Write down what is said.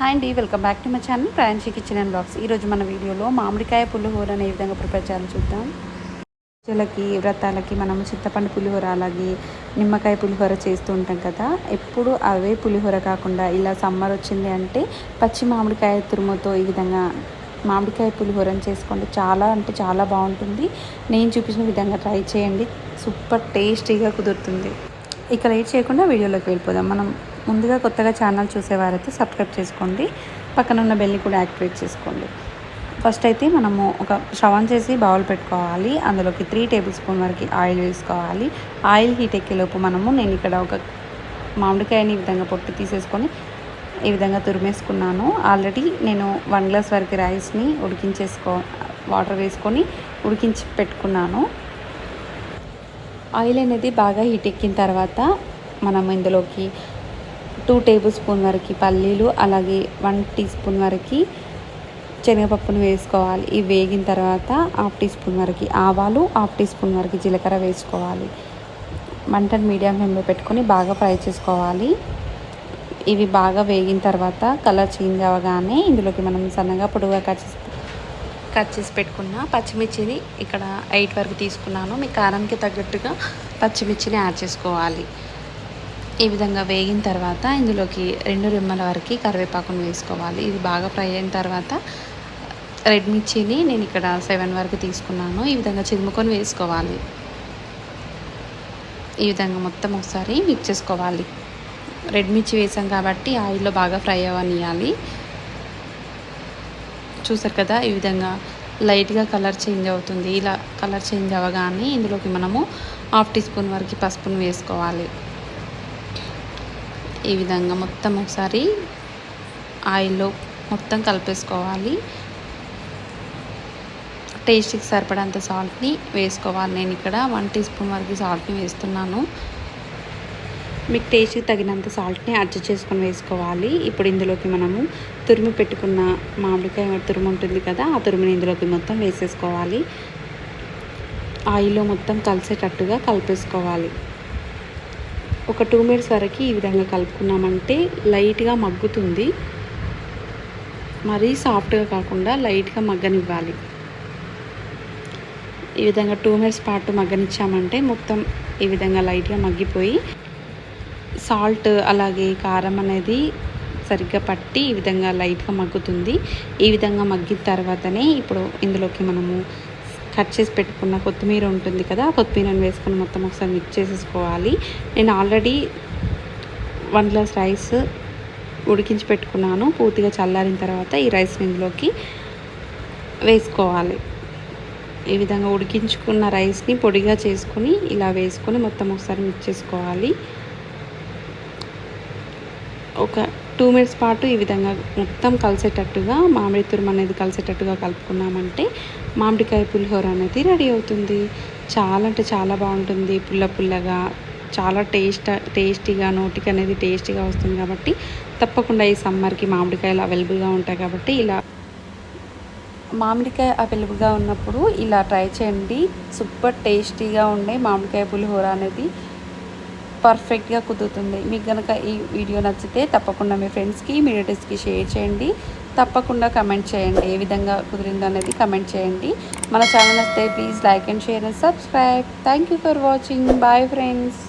Hi అండి welcome back to my channel Pranchi kitchen and blogs ఈరోజు మన వీడియోలో మామిడికాయ పులిహోర అనే విధంగా ప్రిపేర్ చేయాలో చూద్దాం. పూజలకి వ్రతాలకి మనము చింతపండు పులిహోర అలాగే నిమ్మకాయ పులిహోర చేస్తూ ఉంటాం కదా. ఎప్పుడు అవే పులిహోర కాకుండా ఇలా సమ్మర్ వచ్చింది అంటే పచ్చి మామిడికాయ తురుముతో ఈ విధంగా మామిడికాయ పులిహోరని చేసుకోండి. చాలా అంటే చాలా బాగుంటుంది. నేను చూపించిన విధంగా ట్రై చేయండి. సూపర్ టేస్టీగా కుదురుతుంది. ఇక లేట్ చేయకుండా వీడియోలోకి వెళ్ళిపోదాం. మనం ముందుగా కొత్తగా ఛానల్ చూసేవారైతే సబ్స్క్రైబ్ చేసుకోండి. పక్కన ఉన్న బెల్ని కూడా యాక్టివేట్ చేసుకోండి. ఫస్ట్ అయితే మనము ఒక స్టవ్ చేసి బౌల్ పెట్టుకోవాలి. అందులోకి త్రీ టేబుల్ స్పూన్ వరకు ఆయిల్ వేసుకోవాలి. ఆయిల్ హీట్ ఎక్కేలోపు మనము నేను ఇక్కడ ఒక మామిడికాయని ఈ విధంగా పొట్టు తీసేసుకొని ఈ విధంగా తురిమేసుకున్నాను. ఆల్రెడీ నేను వన్ గ్లాస్ వరకు రైస్ని ఉడికించేసుకో వాటర్ వేసుకొని ఉడికించి పెట్టుకున్నాను. ఆయిల్ అనేది బాగా హీట్ ఎక్కిన తర్వాత మనం ఇందులోకి టూ టేబుల్ స్పూన్ వరకు పల్లీలు అలాగే వన్ టీ స్పూన్ వరకు శనగపప్పును వేసుకోవాలి. ఇవి వేగిన తర్వాత హాఫ్ టీ స్పూన్ వరకు ఆవాలు హాఫ్ టీ స్పూన్ వరకు జీలకర్ర వేసుకోవాలి. మంటను మీడియం ఫ్లేమ్లో పెట్టుకొని బాగా ఫ్రై చేసుకోవాలి. ఇవి బాగా వేగిన తర్వాత కలర్ చేంజ్ అవ్వగానే ఇందులోకి మనం సన్నగా పొడుగా కట్ చేసి కట్ చేసి పెట్టుకున్న పచ్చిమిర్చిని ఇక్కడ ఎయిట్ వరకు తీసుకున్నాను. మీ కారానికి తగ్గట్టుగా పచ్చిమిర్చిని యాడ్ చేసుకోవాలి. ఈ విధంగా వేగిన తర్వాత ఇందులోకి రెండు రెమ్మల వరకు కరివేపాకును వేసుకోవాలి. ఇది బాగా ఫ్రై అయిన తర్వాత రెడ్ మిర్చిని నేను ఇక్కడ సెవెన్ వరకు తీసుకున్నాను. ఈ విధంగా చిరుముకొని వేసుకోవాలి. ఈ విధంగా మొత్తం ఒకసారి మిక్స్ చేసుకోవాలి. రెడ్ మిర్చి వేసాం కాబట్టి ఆయిల్లో బాగా ఫ్రై అవ్వనియాలి చూసారు కదా ఈ విధంగా లైట్గా కలర్ చేంజ్ అవుతుంది. ఇలా కలర్ చేంజ్ అవ్వగానే ఇందులోకి మనము హాఫ్ టీ స్పూన్ వరకు పసుపును వేసుకోవాలి. ఈ విధంగా మొత్తం ఒకసారి ఆయిల్లో మొత్తం కలిపేసుకోవాలి. టేస్ట్కి సరిపడంత సాల్ట్ని వేసుకోవాలి. నేను ఇక్కడ వన్ టీ స్పూన్ వరకు సాల్ట్ని వేస్తున్నాను. మీకు టేస్ట్కి తగినంత సాల్ట్ని అడ్జస్ట్ చేసుకొని వేసుకోవాలి. ఇప్పుడు ఇందులోకి మనము తురిమి పెట్టుకున్న మామిడికాయ తురుము ఉంటుంది కదా ఆ తురుముని ఇందులోకి మొత్తం వేసేసుకోవాలి. ఆయిల్లో మొత్తం కలిసేటట్టుగా కలిపేసుకోవాలి. ఒక టూ మినిట్స్ వరకు ఈ విధంగా కలుపుకున్నామంటే లైట్గా మగ్గుతుంది. మరీ సాఫ్ట్గా కాకుండా లైట్గా మగ్గనివ్వాలి. ఈ విధంగా టూ మినిట్స్ పాటు మగ్గనిచ్చామంటే మొత్తం ఈ విధంగా లైట్గా మగ్గిపోయి సాల్ట్ అలాగే కారం అనేది సరిగ్గా పట్టి ఈ విధంగా లైట్గా మగ్గుతుంది. ఈ విధంగా మగ్గిన తర్వాతనే ఇప్పుడు ఇందులోకి మనము కట్ చేసి పెట్టుకున్న కొత్తిమీర ఉంటుంది కదా కొత్తిమీరని వేసుకొని మొత్తం ఒకసారి మిక్స్ చేసేసుకోవాలి. నేను ఆల్రెడీ వన్ గ్లాస్ రైస్ ఉడికించి పెట్టుకున్నాను. పూర్తిగా చల్లారిన తర్వాత ఈ రైస్ ఇందులోకి వేసుకోవాలి. ఈ విధంగా ఉడికించుకున్న రైస్ని పొడిగా చేసుకొని ఇలా వేసుకొని మొత్తం ఒకసారి మిక్స్ చేసుకోవాలి. ఒక టూ మినిట్స్ పాటు ఈ విధంగా మొత్తం కలిసేటట్టుగా మామిడి తురుము అనేది కలిసేటట్టుగా కలుపుకున్నామంటే మామిడికాయ పులిహోర అనేది రెడీ అవుతుంది. చాలా అంటే చాలా బాగుంటుంది. పుల్ల పుల్లగా చాలా టేస్ట్ టేస్టీగా నోటికి అనేది టేస్టీగా వస్తుంది కాబట్టి తప్పకుండా ఈ సమ్మర్కి మామిడికాయలు అవైలబుల్గా ఉంటాయి కాబట్టి ఇలా మామిడికాయ అవైలబుల్గా ఉన్నప్పుడు ఇలా ట్రై చేయండి. సూపర్ టేస్టీగా ఉండే మామిడికాయ పులిహోర అనేది పర్ఫెక్ట్గా కుదురుతుంది. మీకు కనుక ఈ వీడియో నచ్చితే తప్పకుండా మీ ఫ్రెండ్స్కి మీ రిలేటివ్స్కి షేర్ చేయండి. తప్పకుండా కమెంట్ చేయండి. ఏ విధంగా కుదిరిందో అనేది కమెంట్ చేయండి. మన ఛానల్ వస్తే please like and share and subscribe. Thank you for watching. Bye friends.